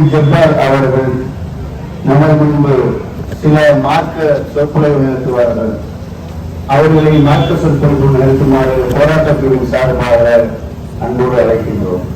மசூத் அப்துல் ஜப்பார் அவர்கள் நமது முன்பு சில மார்க்க சொற்பொழிவு நிறுத்துவார்கள் அவர்களை மார்க்க சொற்பொழிவு நிறுத்துமாறு போராட்டப் பிரிவின் சார்பாக அன்போடு அழைக்கின்றோம்.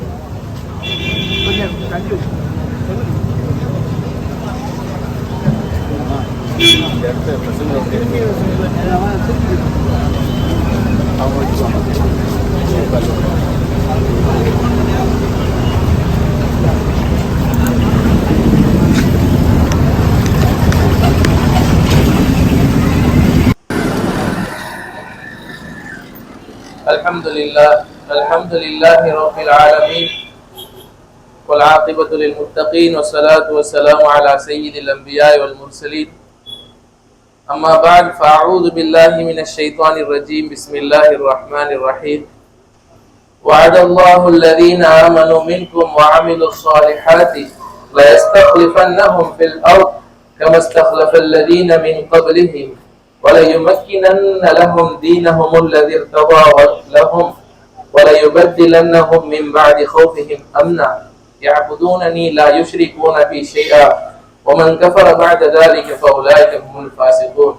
الحمد لله الحمد لله رب العالمين والعاقبة للمتقين والصلاة والسلام على سيد الأنبياء والمرسلين. أما بعد فأعوذ بالله من الشيطان الرجيم. بسم الله الرحمن الرحيم. وعد الله الذين آمنوا منكم وعملوا الصالحات ليستخلفنهم في الأرض كما استخلف الذين من قبلهم وليمكنن لهم دينهم الذي ارتضى لهم وليبدلنهم من بعد خوفهم أمنا. يعبدونني لا يشركون بي شيئا ومن كفر بعد ذلك فأولئك هم الفاسقون.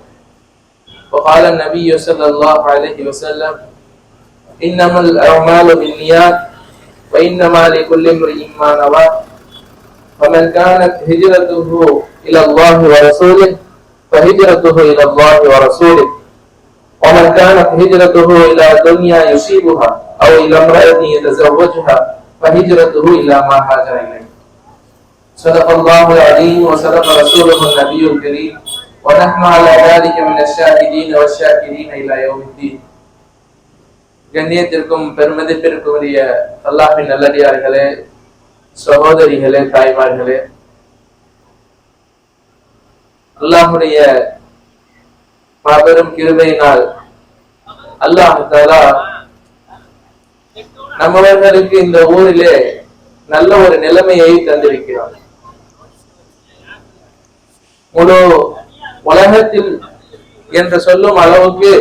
وقال النبي صلى الله عليه وسلم إنما الأعمال بالنيات وإنما لكل امرئ ما نوى. فمن كانت هجرته إلى الله ورسوله فهجرته إلى الله ورسوله ومن كانت هجرته إلى دنيا يصيبها أو إلى امرأة يتزوجها فهجرته إلى ما هاجر إليه صدق الله العظيم وصدق رسوله النبي الكريم ونحن على ذلك من الشاهدين والشاكرين إلى يوم الدين கண்ணியத்திற்கும் பெருமதிப்பிற்கும் உரிய அல்லாஹின் நல்லடியார்களே சகோதரிகளே தாய்மார்களே அல்லாஹுடைய மாபெரும் கிருபையினால் அல்லாஹ் தாலா நம்மவர்களுக்கு இந்த ஊரிலே நல்ல ஒரு நிலைமையை தந்திருக்கிறார் முழு உலகத்தில் என்று சொல்லும் அளவுக்கு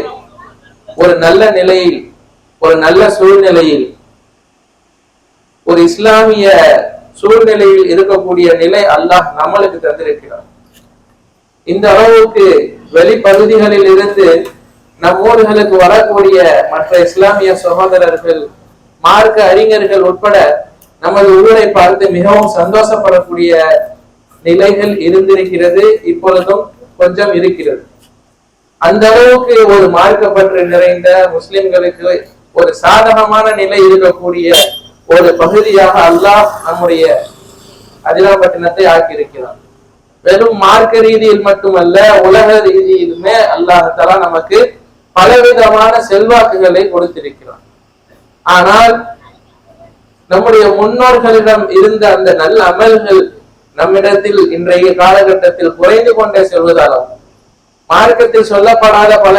ஒரு நல்ல நிலையில் ஒரு நல்ல சூழ்நிலையில் ஒரு இஸ்லாமிய சூழ்நிலையில் இருக்கக்கூடிய நிலை அல்லாஹ் நம்மளுக்கு தந்திருக்கிறார் இந்த அளவுக்கு வெளிப்பகுதிகளில் இருந்து நம் ஊர்களுக்கு வரக்கூடிய மற்ற இஸ்லாமிய சகோதரர்கள் மார்க்க அறிஞர்கள் உட்பட நமது ஊரை பார்த்து மிகவும் சந்தோஷப்படக்கூடிய நிலைகள் இருந்திருக்கிறது இப்பொழுதும் கொஞ்சம் இருக்கிறது. அந்த அளவுக்கு ஒரு மார்க்கப்பற்று நிறைந்த முஸ்லிம்களுக்கு ஒரு சாதகமான நிலை இருக்கக்கூடிய ஒரு பகுதியாக அல்லாஹ் நம்முடைய அதிராப்பட்டினத்தை ஆக்கியிருக்கிறான். வெறும் மார்க்க ரீதியில் மட்டுமல்ல உலக ரீதியிலுமே அல்லாஹால நமக்கு பலவிதமான செல்வாக்குகளை கொடுத்திருக்கிறான். ஆனால் நம்முடைய முன்னோர்களிடம் இருந்த அந்த நல்ல அமல்கள் நம்மிடத்தில் இன்றைய காலகட்டத்தில் குறைந்து கொண்டே செல்வதாலும் மார்க்கத்தில் சொல்லப்படாத பல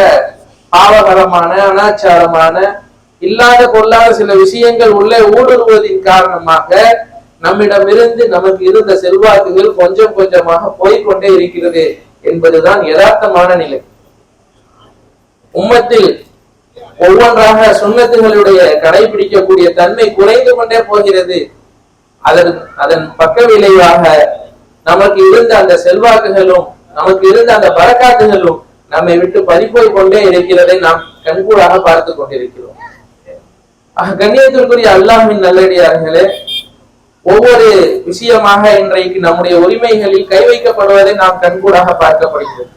பாவகரமான அனாச்சாரமான இல்லாத பொருளாத சில விஷயங்கள் உள்ளே ஊடுருவதின் காரணமாக நம்மிடமிருந்து நமக்கு இருந்த செல்வாக்குகள் கொஞ்சம் கொஞ்சமாக போய்கொண்டே இருக்கிறது என்பதுதான் யதார்த்தமான நிலை. உம்மத்தில் ஒவ்வொன்றாக சுண்ணத்துகளுடைய கடைபிடிக்கக்கூடிய தன்மை குறைந்து கொண்டே போகிறது. அதன் அதன் பக்க விளைவாக நமக்கு இருந்த அந்த செல்வாக்குகளும் நமக்கு இருந்த அந்த பறக்காட்டுகளும் நம்மை விட்டு பறிப்போய் கொண்டே இருக்கிறதை நாம் கண்கூடாக பார்த்து கொண்டிருக்கிறோம். கண்ணியத்திற்குரிய அல்லாஹின் நல்லடியார்களே ஒவ்வொரு விஷயமாக இன்றைக்கு நம்முடைய உரிமைகளில் கை வைக்கப்படுவதை நாம் கண்கூடாக பார்க்கப்படுகிறது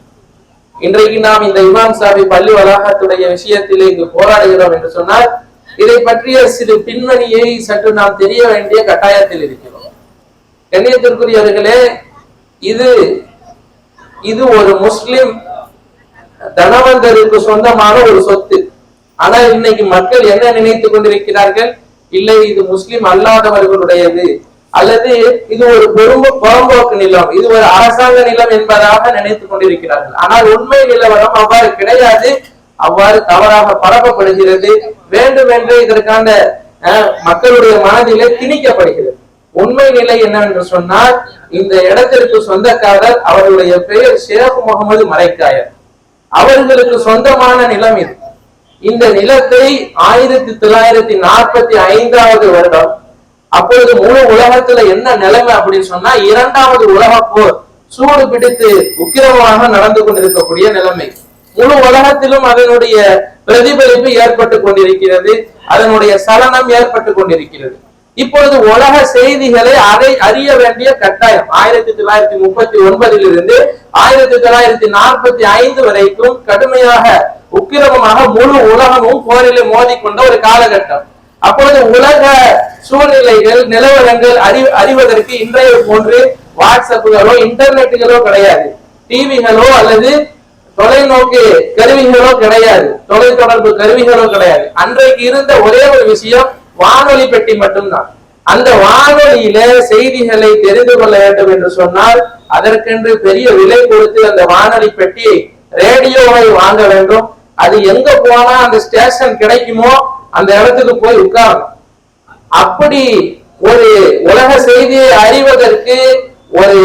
இன்றைக்கு நாம் இந்த இமாம் சாபி பள்ளி வளாகத்துடைய விஷயத்தில் இங்கு போராடுகிறோம் என்று சொன்னால் இதை பற்றிய சிறு பின்னணியை சற்று நாம் தெரிய வேண்டிய கட்டாயத்தில் இருக்கிறோம். கண்ணியத்திற்குரியவர்களே இது இது ஒரு முஸ்லிம் தனவந்தருக்கு சொந்தமான ஒரு சொத்து. ஆனால் இன்னைக்கு மக்கள் என்ன நினைத்துக் கொண்டிருக்கிறார்கள்? இல்லை இது முஸ்லிம் அல்லாதவர்களுடையது. அல்லது இது ஒரு பெரும் புறம்போக்கு நிலம். இது ஒரு அரசாங்க நிலம் என்பதாக நினைத்துக் கொண்டிருக்கிறார்கள். ஆனால் உண்மை நிலவரம் அவ்வாறு கிடையாது. அவ்வாறு தவறாக பரப்பப்படுகிறது. வேண்டுமென்று இதற்கான மக்களுடைய மனதிலே திணிக்கப்படுகிறது. உண்மை நிலை என்னவென்று சொன்னால் இந்த இடத்திற்கு சொந்தக்காரர் அவருடைய பெயர் ஷேக் முகமது மலைக்காயர் அவர்களுக்கு சொந்தமான நிலம் இது. இந்த நிலத்தை ஆயிரத்தி தொள்ளாயிரத்தி நாற்பத்தி ஐந்தாவது வருடம் அப்பொழுது முழு உலகத்துல என்ன நிலைமை அப்படின்னு சொன்னா இரண்டாவது உலக போர் சூடு பிடித்து உக்கிரமாக நடந்து கொண்டிருக்கக்கூடிய நிலைமை. முழு உலகத்திலும் அதனுடைய பிரதிபலிப்பு ஏற்பட்டு கொண்டிருக்கிறது அதனுடைய சலனம் ஏற்பட்டு கொண்டிருக்கிறது. இப்பொழுது உலக செய்திகளை அதை அறிய வேண்டிய கட்டாயம். ஆயிரத்தி தொள்ளாயிரத்தி முப்பத்தி ஒன்பதில் இருந்து ஆயிரத்தி தொள்ளாயிரத்தி நாற்பத்தி ஐந்து வரைக்கும் கடுமையாக உக்கிரமமாக முழு உலகமும் போரிலே மோதிக்கொண்ட ஒரு காலகட்டம். அப்பொழுது உலக சூழ்நிலைகள் நிலவரங்கள் அறி அறிவதற்கு இன்றைய போன்று வாட்ஸ்அப்புகளோ இன்டர்நெட்டுகளோ கிடையாது. டிவிகளோ அல்லது தொலைநோக்கு கருவிகளோ கிடையாது. தொலை தொடர்பு கருவிகளோ கிடையாது. அன்றைக்கு இருந்த ஒரே ஒரு விஷயம் வானொலி பெட்டி மட்டும்தான். அந்த வானொலியில செய்திகளை தெரிந்து கொள்ள வேண்டும் என்று சொன்னால் அதற்கென்று பெரிய விலை கொடுத்து அந்த வானொலி பெட்டியை ரேடியோவை வாங்க வேண்டும். அது எங்க போனா அந்த ஸ்டேஷன் கிடைக்குமோ அந்த இடத்துக்கு போய் உட்காரணும். அப்படி ஒரு உலக செய்தியை அறிவதற்கு ஒரு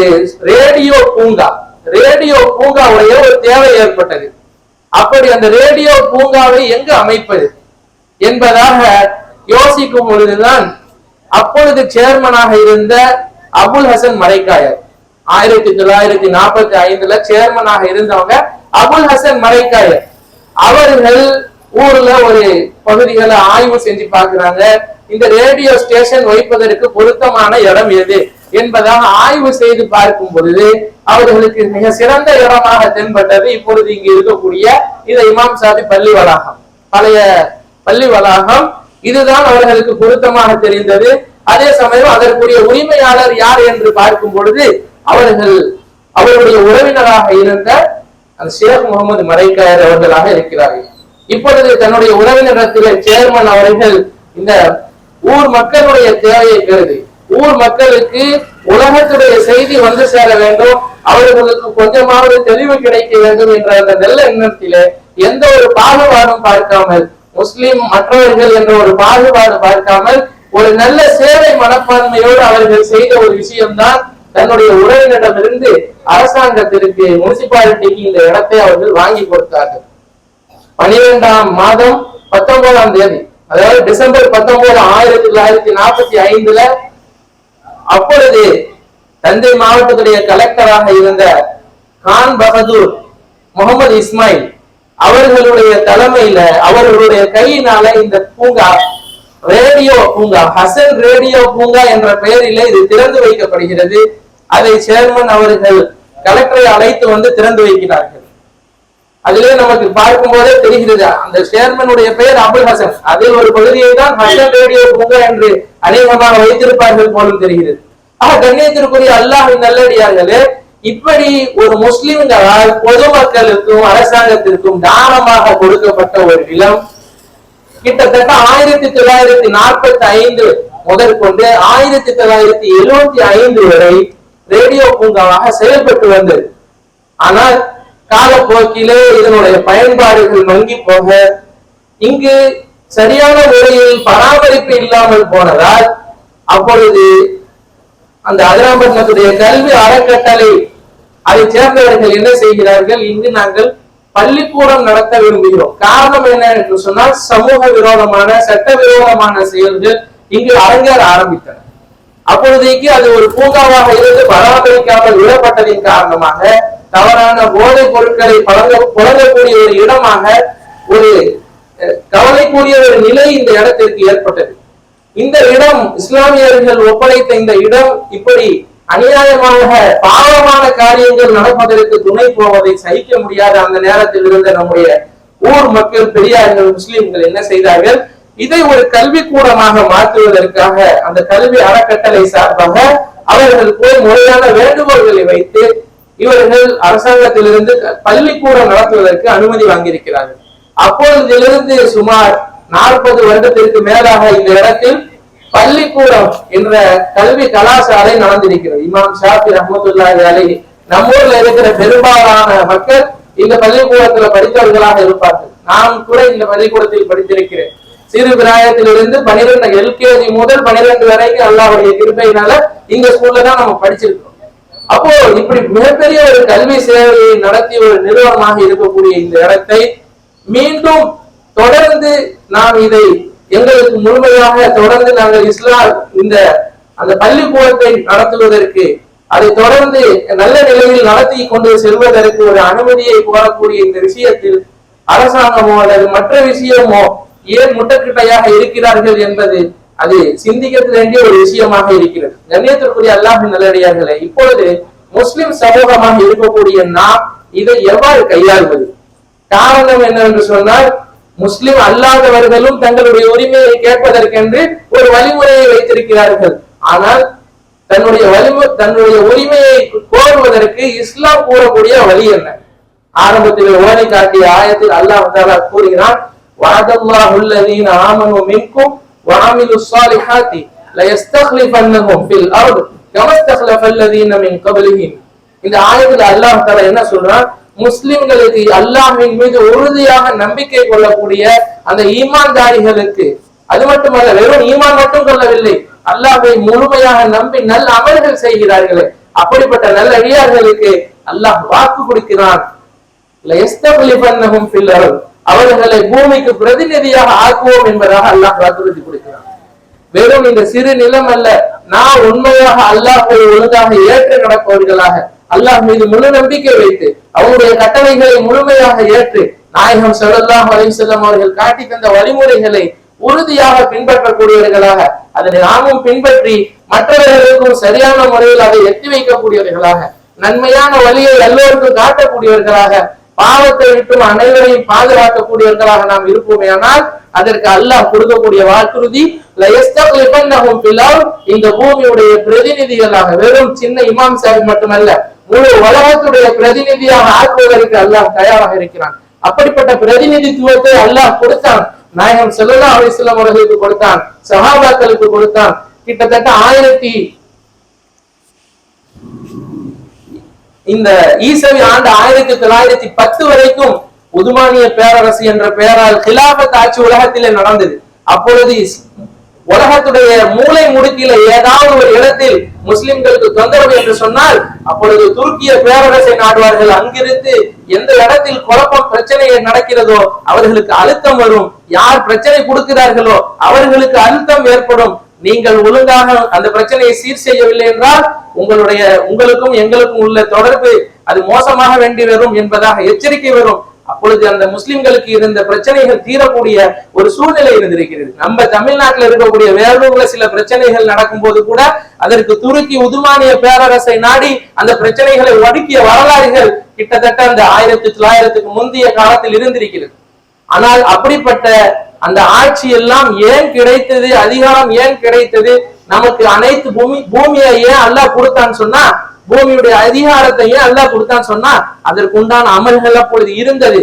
ரேடியோ பூங்கா ரேடியோ பூங்காவுடைய ஒரு தேவை ஏற்பட்டது. அப்படி அந்த ரேடியோ பூங்காவை எங்கு அமைப்பது என்பதாக யோசிக்கும் பொழுதுதான் அப்பொழுது சேர்மனாக இருந்த அபுல் ஹசன் மரைக்காயர் ஆயிரத்தி தொள்ளாயிரத்தி நாற்பத்தி ஐந்துல சேர்மனாக இருந்தவங்க அபுல் ஹசன் மரைக்காயர் அவர்கள் ஊர்ல ஒரு பகுதிகளை ஆய்வு செஞ்சு பாக்குறாங்க இந்த ரேடியோ ஸ்டேஷன் வைப்பதற்கு பொருத்தமான இடம் எது என்பதாக ஆய்வு செய்து பார்க்கும் பொழுது அவர்களுக்கு மிக சிறந்த இடமாக தென்பட்டது இப்பொழுது இங்கு இருக்கக்கூடிய இந்த இமாம் சாதி பள்ளி வளாகம் பழைய பள்ளி வளாகம் இதுதான் அவர்களுக்கு பொருத்தமாக தெரிந்தது. அதே சமயம் அதற்குரிய உரிமையாளர் யார் என்று பார்க்கும் பொழுது அவர்கள் அவருடைய உறவினராக இருந்த அந்த ஷேக் முகமது மரைக்காயர் அவர்களாக இருக்கிறார்கள். இப்பொழுது தன்னுடைய உறவினரத்தில் சேர்மன் அவர்கள் இந்த ஊர் மக்களுடைய தேவையை கருதி ஊர் மக்களுக்கு உலகத்துடைய செய்தி வந்து சேர வேண்டும். அவர்களுக்கு கொஞ்சமாவது தெளிவு கிடைக்க வேண்டும் என்ற அந்த நல்ல எண்ணத்திலே எந்த ஒரு பாகுபாடும் பார்க்காமல் முஸ்லிம் மற்றவர்கள் என்ற ஒரு பாகுபாடு பார்க்காமல் ஒரு நல்ல சேவை மனப்பான்மையோடு அவர்கள் செய்த ஒரு விஷயம்தான் தன்னுடைய உறவினரிடமிருந்து அரசாங்கத்திற்கு முனிசிபாலிட்டிக்கு இந்த இடத்தை அவர்கள் வாங்கி கொடுத்தார்கள். பனிரெண்டாம் மாதம் பத்தொன்பதாம் தேதி அதாவது டிசம்பர் பத்தொன்பது ஆயிரத்தி தொள்ளாயிரத்தி நாற்பத்தி ஐந்துல அப்பொழுது தஞ்சை மாவட்டத்துடைய கலெக்டராக இருந்த கான் பகதூர் முகமது இஸ்மாயில் அவர்களுடைய தலைமையில அவர்களுடைய கையினால இந்த பூங்கா ரேடியோ பூங்கா ஹசன் ரேடியோ பூங்கா என்ற பெயரில இது திறந்து வைக்கப்படுகிறது. அதை சேர்மன் அவர்கள் கலெக்டரை அழைத்து வந்து திறந்து வைக்கிறார்கள். அதிலே நமக்கு பார்க்கும் போதே தெரிகிறது அந்த சேர்மனுடைய பெயர் அபுல் ஹசன். அதில் ஒரு பகுதியை தான் ஹசன் ரேடியோ பூங்கா என்று அநேகமாக வைத்திருப்பார்கள் போலும் தெரிகிறது. ஆக கண்ணியத்திற்குரிய அல்லாஹ் நல்லடியார்களே இப்படி ஒரு முஸ்லிம்களால் பொதுமக்களுக்கும் அரசாங்கத்திற்கும் தானமாக கொடுக்கப்பட்ட ஒரு நிலம் கிட்டத்தட்ட ஆயிரத்தி தொள்ளாயிரத்தி நாற்பத்தி ஐந்து முதற்கொண்டு ஆயிரத்தி தொள்ளாயிரத்தி எழுபத்தி ஐந்து வரை ரேடியோ பூங்காவாக செயல்பட்டு வந்தது. ஆனால் காலப்போக்கிலே இதனுடைய பயன்பாடுகள் நொங்கி போக இங்கு சரியான முறையில் பராமரிப்பு இல்லாமல் போனதால் அப்பொழுது அந்த அதிராம்பட்டினத்துடைய கல்வி அறக்கட்டளை அதை சேர்ந்தவர்கள் என்ன செய்கிறார்கள்? இங்கு நாங்கள் பள்ளிக்கூடம் நடத்த விரும்புகிறோம். காரணம் என்ன என்று சொன்னால் சமூக விரோதமான சட்ட விரோதமான செயல்கள் இங்கு அரங்கேற ஆரம்பித்தன. அப்பொழுதைக்கு அது ஒரு பூங்காவாக இருந்து பராமரிக்காமல் விடப்பட்டதின் காரணமாக தவறான போதைப் பொருட்களை புழங்கக்கூடிய ஒரு இடமாக ஒரு கவலைக்குரிய ஒரு நிலை இந்த இடத்திற்கு ஏற்பட்டது. இந்த இடம் இஸ்லாமியர்கள் ஒப்படைத்த இந்த இடம் இப்படி அநியாயமாக பாவமான காரியங்கள் நடப்பதற்கு துணை போவதை சகிக்க முடியாத அந்த நேரத்தில் இருந்த நம்முடைய ஊர் மக்கள் பெரியார்கள் முஸ்லிம்கள் என்ன செய்தார்கள்? இதை ஒரு கல்வி கூடமாக மாற்றுவதற்காக அந்த கல்வி அறக்கட்டளை சார்பாக அவர்கள் போய் முறையான வேண்டுகோள்களை வைத்து இவர்கள் அரசாங்கத்திலிருந்து பள்ளிக்கூடம் நடத்துவதற்கு அனுமதி வாங்கியிருக்கிறார்கள். அப்பொழுதிலிருந்து சுமார் நாற்பது வருடத்திற்கு மேலாக இந்த இடத்தில் பள்ளிக்கூடம் என்ற கல்வி கலாசாலை நடந்திருக்கிறது. இமாம் ஷாஃபி ரஹமத்துல்லாஹி அலி நம்மூர்ல இருக்கிற பெரும்பாலான மக்கள் இந்த பள்ளிக்கூடத்துல படித்தவர்களாக இருப்பார்கள். நான் கூட இந்த பள்ளிக்கூடத்தில் படித்திருக்கிறேன். சிறு பிராயத்திலிருந்து பனிரெண்டு எல்கேஜி முதல் பனிரெண்டு வரைக்கும் அல்லாவுடைய கிருப்பையினால இந்த ஸ்கூல்ல தான் நம்ம படிச்சிருக்கோம். அப்போ இப்படி மிகப்பெரிய ஒரு கல்வி சேவையை நடத்திய ஒரு நிறுவனமாக இருக்கக்கூடிய இந்த இடத்தை மீண்டும் தொடர்ந்து நாம் இதை எங்களுக்கு முழுமையாக தொடர்ந்து நாங்கள் இஸ்லாம் இந்த அந்த பள்ளிக்கூடத்தை நடத்துவதற்கு அதை தொடர்ந்து நல்ல நிலையில் நடத்தி கொண்டு செல்வதற்கு ஒரு அனுமதியை கோரக்கூடிய இந்த விஷயத்தில் அரசாங்கமோ அல்லது மற்ற விஷயமோ ஏன் முட்டக்கிட்டையாக இருக்கிறார்கள் என்பது அது சிந்திக்க வேண்டிய ஒரு விஷயமாக இருக்கிறது. கண்ணியத்திற்குரிய அல்லாஹின் நல்லடியார்களே இப்பொழுது முஸ்லிம் சமூகமாக இருக்கக்கூடிய நாம் இதை எவ்வாறு கையாள்வது? காரணம் என்னவென்று சொன்னால் முஸ்லிம் அல்லாதவர்களும் தங்களுடைய உரிமையை கேட்பதற்கென்று ஒரு வழிமுறையை வைத்திருக்கிறார்கள். ஆனால் தன்னுடைய வலிமு தன்னுடைய உரிமையை கோருவதற்கு இஸ்லாம் கூறக்கூடிய வழி என்ன? ஆரம்பத்தில் ஓதி காட்டிய ஆயத்தில் அல்லாஹ் கூறுகிறான் وعد الله الذين آمنوا منكم وعملوا الصالحات ليستخلفنهم في الأرض كما استخلف الذين من قبلهم இந்த ஆயத்தில் அல்லாஹ் தாலா என்ன சொல்றான்? முஸ்லிம்களுக்கு அல்லாஹின் மீது உறுதியாக நம்பிக்கை கொள்ளக்கூடிய அந்த ஈமான்தாரிகளுக்கு அது மட்டுமல்ல வெறும் ஈமான் மட்டும் கொள்ளவில்லை அல்லாஹை முழுமையாக நம்பி நல்ல அமல்கள் செய்கிறார்களே அப்படிப்பட்ட நல்ல அடியார்களுக்கு அல்லாஹ் வாக்கு கொடுக்கிறான். அவர்களை பூமிக்கு பிரதிநிதியாக ஆக்குவோம் என்பதாக அல்லாஹ் வாக்குறுதி கொடுக்கிறான். வெறும் இந்த சிறு நிலம் அல்ல நான் உண்மையாக அல்லாஹை ஒழுங்காக ஏற்று நடப்பவர்களாக அல்லாஹ் மீது முழு நம்பிக்கை வைத்து அவருடைய கட்டளைகளை முழுமையாக ஏற்று நாயகம் ஸல்லல்லாஹு அலைஹி வஸல்லம் அவர்கள் காட்டி தந்த வழிமுறைகளை உறுதியாக பின்பற்றக்கூடியவர்களாக அதனை நாமும் பின்பற்றி மற்றவர்களுக்கும் சரியான முறையில் அதை எத்தி வைக்கக்கூடியவர்களாக நன்மையான வழியை எல்லோருக்கும் காட்டக்கூடியவர்களாக பாவத்தை விட்டும் அனைவரையும் பாதுகாக்கக்கூடியவர்களாக நாம் இருப்போமே ஆனால் அதற்கு அல்லாஹ் கொடுக்கக்கூடிய வாக்குறுதி இந்த பூமியுடைய பிரதிநிதிகளாக வெறும் சின்ன இமாம் சாஹிப் மட்டுமல்ல முழு உலகத்துடைய பிரதிநிதியாக ஆக்குவதற்கு அல்லாஹ் தயாராக இருக்கிறான். அப்படிப்பட்ட பிரதிநிதித்துவத்தை அல்லாஹ் கொடுத்தான். நாயகம் செல்லா அலிஸ்லாம் அவர்களுக்கு கொடுத்தான். சஹாபாக்களுக்கு கொடுத்தான். கிட்டத்தட்ட ஆயிரத்தி இந்த ஈசவி ஆண்டு ஆயிரத்தி தொள்ளாயிரத்தி பத்து வரைக்கும் உதுமானிய பேரரசு என்ற பெயரால் கிலாபத் ஆட்சி உலகத்திலே நடந்தது. அப்பொழுது உலகத்துடைய மூளை முடுக்கில ஏதாவது ஒரு இடத்தில் முஸ்லிம்களுக்கு தொந்தரவு என்று சொன்னால் அப்பொழுது துருக்கிய பேரரசை நாடுவார்கள். அங்கிருந்து எந்த இடத்தில் குழப்பம் பிரச்சனை நடக்கிறதோ அவர்களுக்கு அழுத்தம் வரும். யார் பிரச்சனை கொடுக்கிறார்களோ அவர்களுக்கு அழுத்தம் ஏற்படும். நீங்கள் ஒழுங்காக அந்த பிரச்சனையை சீர் செய்யவில்லை என்றால் உங்களுடைய உங்களுக்கும் எங்களுக்கும் உள்ள தொடர்பு அது மோசமாக வேண்டி வரும் என்பதாக எச்சரிக்கை வரும். அப்பொழுது அந்த முஸ்லிம்களுக்கு இருந்த பிரச்சனைகள் தீரக்கூடிய ஒரு சூழ்நிலை இருந்திருக்கிறது. நம்ம தமிழ்நாட்டில் இருக்கக்கூடிய வேறூர்ல சில பிரச்சனைகள் நடக்கும் போது கூட அதற்கு துருக்கி உதுமானிய பேரரசை நாடி அந்த பிரச்சனைகளை ஒடுக்கிய வரலாறுகள் கிட்டத்தட்ட அந்த ஆயிரத்தி தொள்ளாயிரத்துக்கு முந்தைய காலத்தில் இருந்திருக்கிறது. ஆனால் அப்படிப்பட்ட அந்த ஆட்சி எல்லாம் ஏன் கிடைத்தது அதிகாரம் ஏன் கிடைத்தது? நமக்கு அனைத்து பூமி பூமியை ஏன் அல்லாஹ் கொடுத்தான்னு சொன்னா பூமியுடைய அதிகாரத்தை ஏன் அல்லாஹ் கொடுத்தான்னு சொன்னா அதற்கு உண்டான அமல்கள் அப்பொழுது இருந்தது.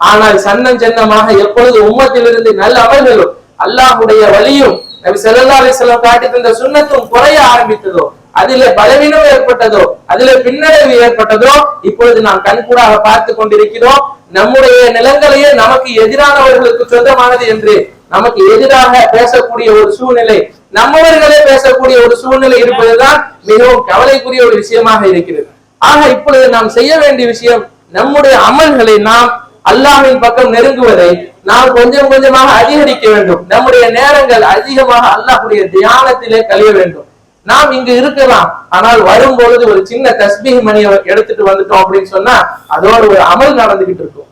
ஆனால் சன்னம் சன்னமாக எப்பொழுது உம்மத்திலிருந்து நல்ல அமல்களும் அல்லாஹுடைய வழியும் நபி ஸல்லல்லாஹு அலைஹி வஸல்லம் காட்டி தந்த சுண்ணத்தும் குறைய ஆரம்பித்ததோ அதில பலவீனம் ஏற்பட்டதோ அதுல பின்னடைவு ஏற்பட்டதோ இப்பொழுது நாம் கண்கூடாக பார்த்து கொண்டிருக்கிறோம். நம்முடைய நிலங்களையே நமக்கு எதிரானவர்களுக்கு சொந்தமானது என்று நமக்கு எதிராக பேசக்கூடிய ஒரு சூழ்நிலை நம்மவர்களே பேசக்கூடிய ஒரு சூழ்நிலை இருப்பதுதான் மிகவும் கவலைக்குரிய ஒரு விஷயமாக இருக்கிறது. ஆக இப்பொழுது நாம் செய்ய வேண்டிய விஷயம் நம்முடைய அமல்களை நாம் அல்லாஹின் பக்கம் நெருங்குவதை நாம் கொஞ்சம் கொஞ்சமாக அதிகரிக்க வேண்டும். நம்முடைய நேரங்கள் அதிகமாக அல்லாஹுடைய தியானத்திலே கழிய வேண்டும். நாம் இங்கு இருக்கலாம். ஆனால் வரும்பொழுது ஒரு சின்ன தஸ்பீஹ் மணியை எடுத்துட்டு வந்துட்டோம் அப்படின்னு சொன்னா அதோட ஒரு அமல் நடந்துகிட்டு இருக்கும்.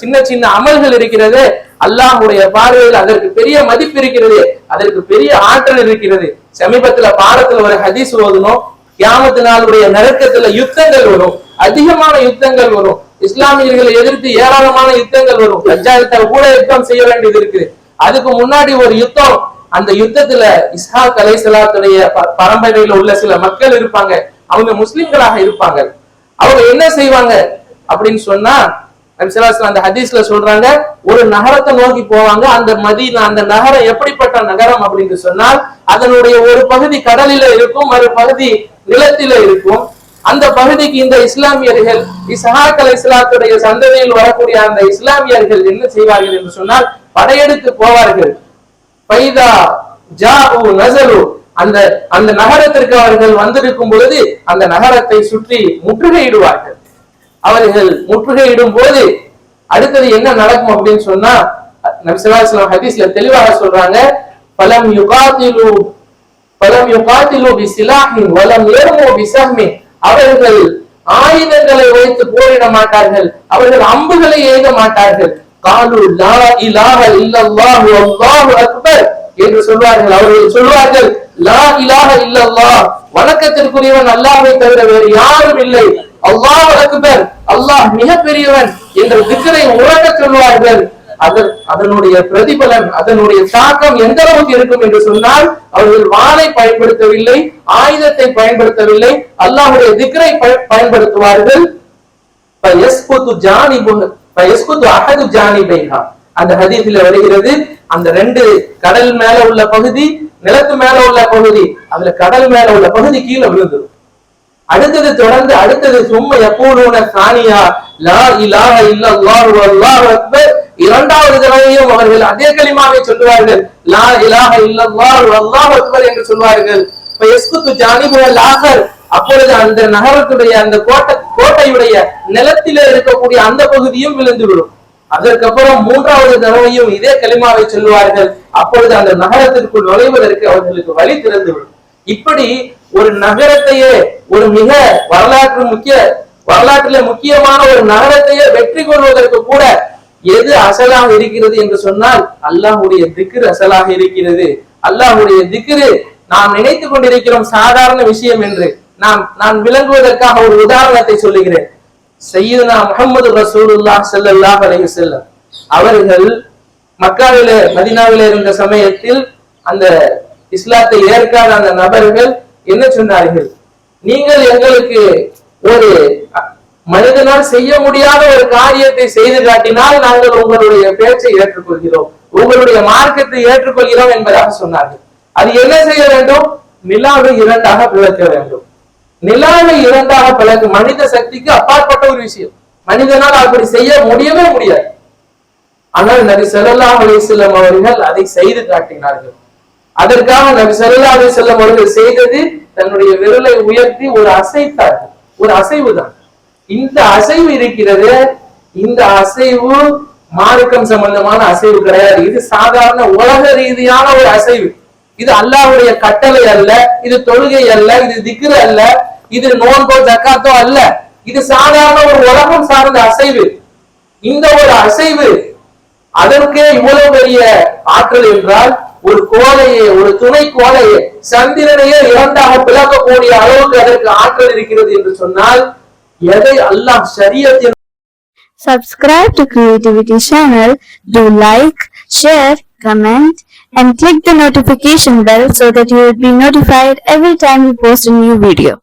சின்ன சின்ன அமல்கள் இருக்கிறது. அல்லாஹுடைய பார்வையில் அதற்கு பெரிய மதிப்பு இருக்கிறது. அதற்கு பெரிய ஆற்றல் இருக்கிறது. சமீபத்துல பாடத்துல ஒரு ஹதீஸ் ஓதணும். கியாமத்து நாளுடைய நெருக்கத்துல யுத்தங்கள் வரும். அதிகமான யுத்தங்கள் வரும். இஸ்லாமியர்களை எதிர்த்து ஏராளமான யுத்தங்கள் வரும். பஞ்சாயத்தை கூட யுத்தம் செய்ய வேண்டியது இருக்குது அதுக்கு முன்னாடி ஒரு யுத்தம். அந்த யுத்தத்துல இஸ்ஹாக் அலைசலாத்துடைய ப- பரம்பரையில உள்ள சில மக்கள் இருப்பாங்க. அவங்க முஸ்லிம்களாக இருப்பாங்க. அவங்க என்ன செய்வாங்க? அப்படின்னு சொன்னா அந்த ஹதீஸ்ல சொல்றாங்க ஒரு நகரத்தை நோக்கி போவாங்க. அந்த மதீனா அந்த நகரம் எப்படிப்பட்ட நகரம் அப்படின்னு சொன்னால் அதனுடைய ஒரு பகுதி கடலில இருக்கும் ஒரு பகுதி நிலத்தில இருக்கும். அந்த பகுதிக்கு இந்த இஸ்லாமியர்கள் இஸ்ஹாக் அலைஹிஸ்ஸலாத்துடைய சந்ததியில் வரக்கூடிய அந்த இஸ்லாமியர்கள் என்ன செய்வார்கள் என்று சொன்னால் படையெடுத்து போவார்கள். பைதா ஜாஉ நசலு. அந்த அந்த நகரத்திற்கு அவர்கள் வந்திருக்கும் பொழுது அந்த நகரத்தை சுற்றி முற்றுகையிடுவார்கள். அவர்கள் முற்றுகையிடும் போது அடுத்தது என்ன நடக்கும் அப்படின்னு சொன்னா நபிசல்லாஸ்லாம் ஹதீஸ்ல தெளிவாக சொல்றாங்க பலம் யுகாத்திலு பலம் யுகாத்திலு பிசிலாஹின் வலம் யர்மு பிசஹ்மின் அவர்கள் ஆயுதங்களை வைத்து போரிட மாட்டார்கள் அவர்கள் அம்புகளை ஏக மாட்டார்கள். காலு லா இலாஹ இல்லல்லாஹு அல்லாஹு அக்பர் என்று சொல்வார்கள். அவர்கள் சொல்வார்கள் லா இலாஹ இல்லல்லாஹ் வணக்கத்திற்குரியவன் அல்லாஹ்வை தவிர வேறு யாரும் இல்லை. அல்லாஹ் அக்பர் அல்லாஹ் மிக பெரியவன் என்ற திக்கரை உறக்க சொல்வார்கள். அதன் அதனுடைய பிரதிபலன் அதனுடைய தாக்கம் எந்த அளவுக்கு இருக்கும் என்று சொன்னால் அவர்கள் வாளை பயன்படுத்தவில்லை ஆயுதத்தை பயன்படுத்தவில்லை அல்லாஹுடைய திக்கரை பயன்படுத்துவார்கள். அந்த ஹதீஸில் வருகிறது அந்த ரெண்டு கடல் மேல உள்ள பகுதி நிலத்து மேல உள்ள பகுதி அதுல கடல் மேல உள்ள பகுதி கீழே விழுந்துடும் அடுத்தது தொடர்ந்து அடுத்தது சும்மா எப்பூலூன சானியா லா இலாஹ இல்லல்லாஹு அல்லாஹு அக்பர். இரண்டாவது தடவையும் அவர்கள் அதே களிமாவை சொல்லுவார்கள் லா இலாஹ இல்லல்லாஹு அல்லாஹு அக்பர் என்று சொல்வார்கள். இப்ப எஸ்குத்து ஜானிபுல் ஆகர் அப்பொழுது அந்த நகரத்துடைய அந்த கோட்டை கோட்டையுடைய நிலத்திலே இருக்கக்கூடிய அந்த பகுதியும் விழுந்து விடும். அதற்கப்புறம் மூன்றாவது தடவையும் இதே கலிமாவை சொல்லுவார்கள். அப்பொழுது அந்த நகரத்திற்குள் நுழைவதற்கு அவர்களுக்கு வழி திறந்து விடும். இப்படி ஒரு நகரத்தையே ஒரு மிக வரலாற்று முக்கிய வரலாற்றில முக்கியமான ஒரு நகரத்தையே வெற்றி கொள்வதற்கு கூட எது அசலாக இருக்கிறது என்று சொன்னால் அல்லாஹுடைய திக்ரு அசலாக இருக்கிறது. அல்லாஹுடைய திக்ரு நாம் நினைத்துக் கொண்டிருக்கிறோம் சாதாரண விஷயம் என்று. நாம் நான் விளங்குவதற்காக ஒரு உதாரணத்தை சொல்லுகிறேன். சையதுனா முகமது ரசூலுல்லா செல்லல்லா அலைஹி வஸல்லம். அவர்கள் மக்காவில மதினாவில இருந்த சமயத்தில் அந்த இஸ்லாத்தை ஏற்காத அந்த நபர்கள் என்ன சொன்னார்கள்? நீங்கள் எங்களுக்கு ஒரு மனிதனால் செய்ய முடியாத ஒரு காரியத்தை செய்து காட்டினால் நாங்கள் உங்களுடைய பேச்சை ஏற்றுக்கொள்கிறோம் உங்களுடைய மார்க்கத்தை ஏற்றுக்கொள்கிறோம் என்பதாக சொன்னார்கள். அது என்ன செய்ய வேண்டும்? நிலாவை இரண்டாக பிளக்க வேண்டும். நிலாவை இரண்டாக பிளக்கு மனித சக்திக்கு அப்பாற்பட்ட ஒரு விஷயம். மனிதனால் அப்படி செய்ய முடியவே முடியாது. ஆனால் நபி செல்லா அலிசல்லம் அவர்கள் அதை செய்து காட்டினார்கள். அதற்காக நபி செல்லா அலிசல்லம் அவர்கள் செய்தது தன்னுடைய விரலை உயர்த்தி ஒரு அசைத்தார்கள். ஒரு அசைவு தான். இந்த அசைவு இருக்கிறது இந்த அசைவு மார்க்கம் சம்பந்தமான அசைவு கிடையாது. இது சாதாரண உலக ரீதியான ஒரு அசைவு. இது அல்லாஹுடைய கட்டளை அல்ல இது தொழுகை அல்ல இது திக்ரு அல்ல இது நோன்போ ஜக்காத்தோ அல்ல. இது சாதாரண ஒரு உலகம் சார்ந்த அசைவு. இந்த ஒரு அசைவு அதற்கே இவ்வளவு பெரிய ஆற்றல் என்றால் ஒரு கோலையே ஒரு துணை கோலையே சந்திரனையே இரண்டாக பிளக்கக்கூடிய அளவுக்கு அதற்கு ஆற்றல் இருக்கிறது என்று சொன்னால் எதை அல்லாஹ் சரியத்தின் Subscribe to Creativity channel, do like, share, comment, and click the notification bell so that you will be notified every time we post a new video.